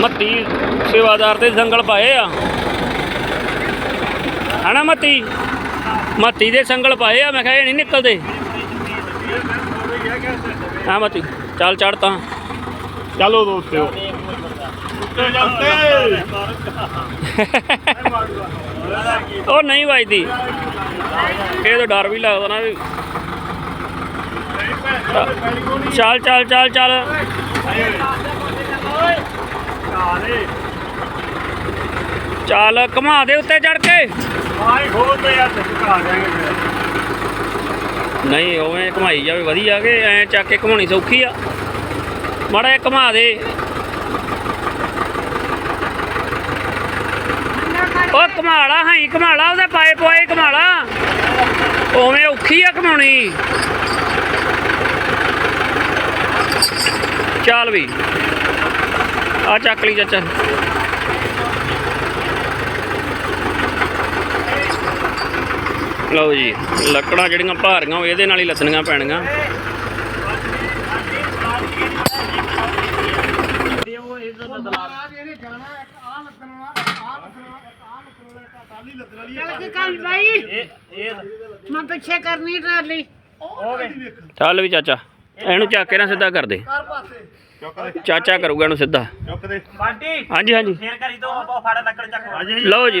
ਮੱਤੀ ਸੇਵਾਦਾਰ ਤੇ ਸੰਗਲ ਪਾਏ ਆ। ਹਨਾ ਮੱਤੀ? ਮੱਤੀ ਦੇ ਸੰਗਲ ਪਾਏ ਆ ਮੈਂ ਕਿਹਾ ਇਹ ਨਹੀਂ ਨਿਕਲਦੇ। ਹਾਂ ਮੱਤੀ ਚੱਲ ਚੜ ਤਾਂ। ਚਲੋ ਦੋਸਤੋ। ਉੱਤੇ ਜਾਂਦੇ ਉਹ ਨਹੀਂ ਵੱਜਦੀ। ਇਹ ਤਾਂ ਡਰ ਵੀ ਲੱਗਦਾ ਨਾ ਵੀ। ਚੱਲ ਚੱਲ ਚੱਲ ਚੱਲ। ਚੱਲ ਘੁਮਾ ਦੇ ਉੱਤੇ ਚੜ ਕੇ। ਆਏ ਖੋਲ ਤੇ ਯਾਰ ਝੁਕਾ ਦੇਾਂਗੇ ਨਹੀਂ ਉਵੇਂ ਘੁਮਾਈ ਜਾਵੇ ਵਧੀਆ ਕਿ ਐ ਚੱਕ ਕੇ ਘੁਮਾਉਣੀ ਸੌਖੀ ਆ। ਮਾੜਾ ਜਿਹਾ ਘੁਮਾ ਦੇ। ਉਹ ਘਮਾਲਾ ਹਾਂ ਘਮਾਲਾ ਉਹਦੇ ਪਾਏ ਪੋਏ ਘਮਾਲਾ ਉਵੇਂ ਔਖੀ ਆ ਘਮਾਉਣੀ। ਚੱਲ ਵੀ। ਆ ਚੱਕ ਲਈ ਚਾਚਾ। ਲਓ ਜੀ ਲੱਕੜਾਂ ਜਿਹੜੀਆਂ ਭਾਰੀਆਂ ਉਹ ਇਹਦੇ ਨਾਲ ਹੀ ਲੱਥਣੀਆਂ ਪੈਣੀਆਂ। ਚੱਲ ਕੀ ਕਰ ਬਾਈ। ਮੈਂ ਪਿੱਛੇ ਕਰਨੀ ਟਰਾਲੀ। ਚੱਲ ਵੀ ਚਾਚਾ ਇਹਨੂੰ ਚੱਕ ਕੇ ਨਾ ਸਿੱਧਾ ਕਰ ਦੇ। ਚਾਚਾ ਕਰੂਗਾ ਇਹਨੂੰ ਸਿੱਧਾ। ਚੁੱਕ ਦੇ। ਹਾਂਜੀ ਹਾਂਜੀ। ਫੇਰ ਕਰੀ ਦੋ ਫੜ ਲੱਕੜ ਚੱਕ। ਅਜੇ ਲਓ ਜੀ